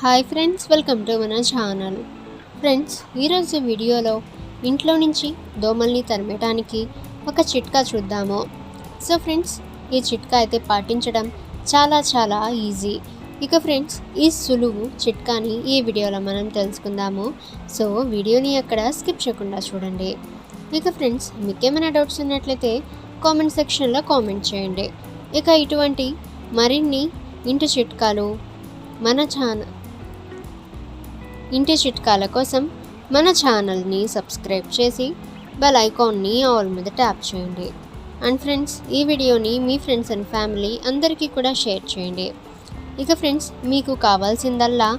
Hi friends welcome to మన channel. Friends ఈరోజు వీడియోలో ఇంట్లో నుంచి దోమల్ని తరిమేయడానికి ఒక చిట్కా చూద్దాము. సో ఫ్రెండ్స్ ఈ చిట్కా అయితే పాటించడం చాలా చాలా ఈజీ. ఇక ఫ్రెండ్స్ ఈ సులువు చిట్కాని ఈ వీడియోలో మనం తెలుసుకుందాము. సో వీడియోని అక్కడ స్కిప్ చేయకుండా చూడండి. ఇక ఫ్రెండ్స్ మీకేమైనా డౌట్స్ ఉన్నట్లయితే కామెంట్ సెక్షన్లో కామెంట్ చేయండి. ఇక ఇటువంటి మరిన్ని ఇంటి చిట్కాలు మన ఛానల్ ఇంటి చిట్కాల కోసం మన ఛానల్ని సబ్స్క్రైబ్ చేసి బెల్ ఐకాన్ని ఆల్ మీద ట్యాప్ చేయండి. అండ్ ఫ్రెండ్స్ ఈ వీడియోని మీ ఫ్రెండ్స్ అండ్ ఫ్యామిలీ అందరికీ కూడా షేర్ చేయండి. ఇక ఫ్రెండ్స్ మీకు కావాల్సిందల్లా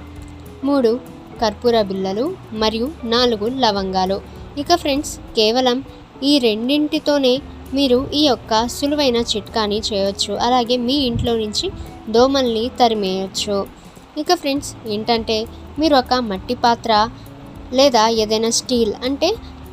మూడు కర్పూర బిళ్ళలు మరియు నాలుగు లవంగాలు. ఇక ఫ్రెండ్స్ కేవలం ఈ రెండింటితోనే మీరు ఈ యొక్క సులువైన చిట్కాని చేయొచ్చు. అలాగే మీ ఇంట్లో నుంచి దోమల్ని తరిమేయచ్చు. ఇక ఫ్రెండ్స్ ఏంటంటే మీరు ఒక మట్టి పాత్ర లేదా ఏదైనా స్టీల్ అంటే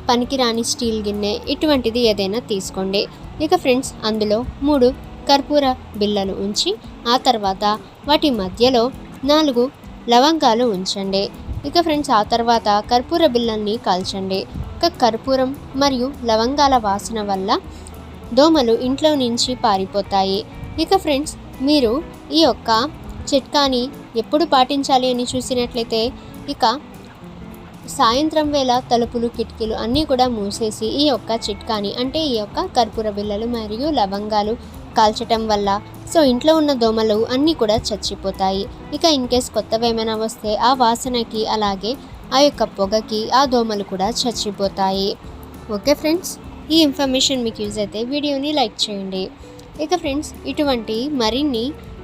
పనికిరాని స్టీల్ గిన్నె ఇటువంటిది ఏదైనా తీసుకోండి. ఇక ఫ్రెండ్స్ అందులో మూడు కర్పూర బిళ్ళలు ఉంచి ఆ తర్వాత వాటి మధ్యలో నాలుగు లవంగాలు ఉంచండి. ఇక ఫ్రెండ్స్ ఆ తర్వాత కర్పూర బిళ్ళల్ని కాల్చండి. ఇక కర్పూరం మరియు లవంగాల వాసన వల్ల దోమలు ఇంట్లో నుంచి పారిపోతాయి. ఇక ఫ్రెండ్స్ మీరు ఈ యొక్క చిట్కాని ఎప్పుడు పాటించాలి అని చూసినట్లయితే ఇక సాయంత్రం వేళ తలుపులు కిటికీలు అన్నీ కూడా మూసేసి ఈ యొక్క చిట్కాని అంటే ఈ యొక్క కర్పూర బిళ్ళలు మరియు లవంగాలు కాల్చటం వల్ల సో ఇంట్లో ఉన్న దోమలు అన్నీ కూడా చచ్చిపోతాయి. ఇక ఇన్ కేస్ కొత్తవి ఏమైనా వస్తే ఆ వాసనకి అలాగే ఆ యొక్క పొగకి ఆ దోమలు కూడా చచ్చిపోతాయి. ఓకే ఫ్రెండ్స్ ఈ ఇన్ఫర్మేషన్ మీకు యూజ్ అయితే వీడియోని లైక్ చేయండి. ఇక ఫ్రెండ్స్ ఇటువంటి మరిన్ని